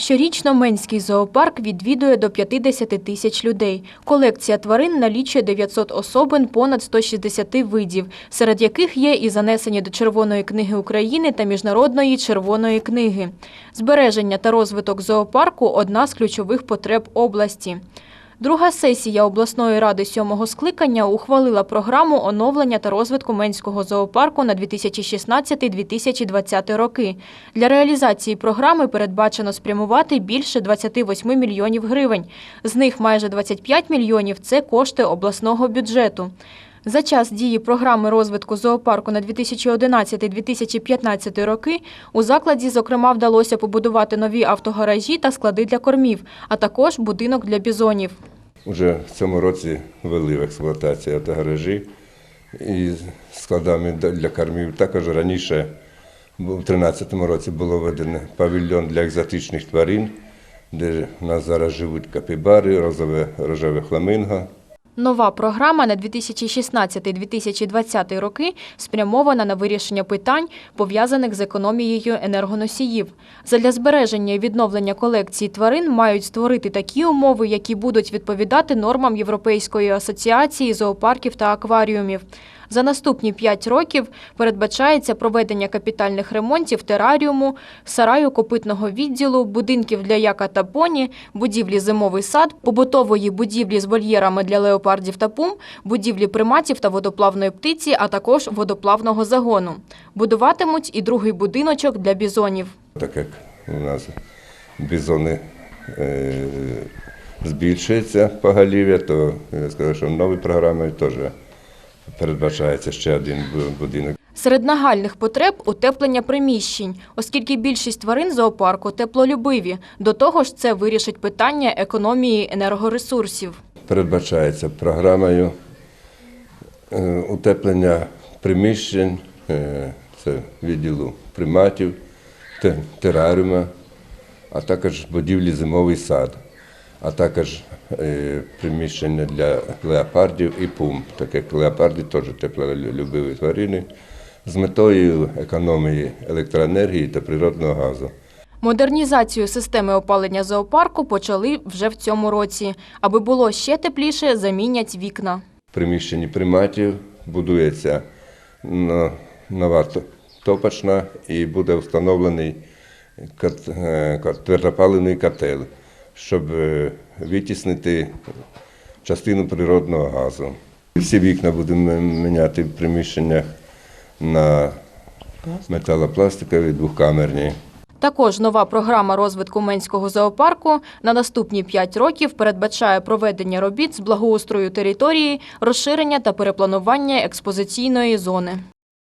Щорічно Менський зоопарк відвідує до 50 тисяч людей. Колекція тварин налічує 900 особин, понад 160 видів, серед яких є і занесені до Червоної книги України та Міжнародної червоної книги. Збереження та розвиток зоопарку – одна з ключових потреб області. Друга сесія обласної ради сьомого скликання ухвалила програму оновлення та розвитку Менського зоопарку на 2016-2020 роки. Для реалізації програми передбачено спрямувати більше 28 мільйонів гривень. З них майже 25 мільйонів – це кошти обласного бюджету. За час дії програми розвитку зоопарку на 2011-2015 роки у закладі, зокрема, вдалося побудувати нові автогаражі та склади для кормів, а також будинок для бізонів. Уже в цьому році ввели в експлуатацію автогаражі і складами для кормів. Також раніше, у 2013 році, було введено павільйон для екзотичних тварин, де в нас зараз живуть капібари, розове, рожеве фламинго. Нова програма на 2016-2020 роки спрямована на вирішення питань, пов'язаних з економією енергоносіїв. Задля збереження і відновлення колекції тварин мають створити такі умови, які будуть відповідати нормам Європейської асоціації зоопарків та акваріумів. За наступні 5 років передбачається проведення капітальних ремонтів тераріуму, сараю копитного відділу, будинків для яка та поні, будівлі зимовий сад, побутової будівлі з вольєрами для леопардів та пум, будівлі приматів та водоплавної птиці, а також водоплавного загону. Будуватимуть і другий будиночок для бізонів. Так як у нас бізони е, збільшується поголів'я, то я скажу, що новою програмою теж передбачається ще один будинок. Серед нагальних потреб – утеплення приміщень, оскільки більшість тварин зоопарку теплолюбиві. До того ж, це вирішить питання економії енергоресурсів. Передбачається програмою е, утеплення приміщень, е, це відділу приматів, те- тераріума, а також будівлі зимовий сад, а також е, приміщення для леопардів і пум, так як леопарди теж теплолюбиві тварини, з метою економії електроенергії та природного газу. Модернізацію системи опалення зоопарку почали вже в цьому році. Аби було ще тепліше, замінять вікна. В приміщенні приматів будується нова т- топочна і буде встановлений е, котел, щоб е, витіснити частину природного газу. Всі вікна будемо міняти в приміщеннях на металопластикові двохкамерні. Також нова програма розвитку Менського зоопарку на наступні 5 років передбачає проведення робіт з благоустрою території, розширення та перепланування експозиційної зони.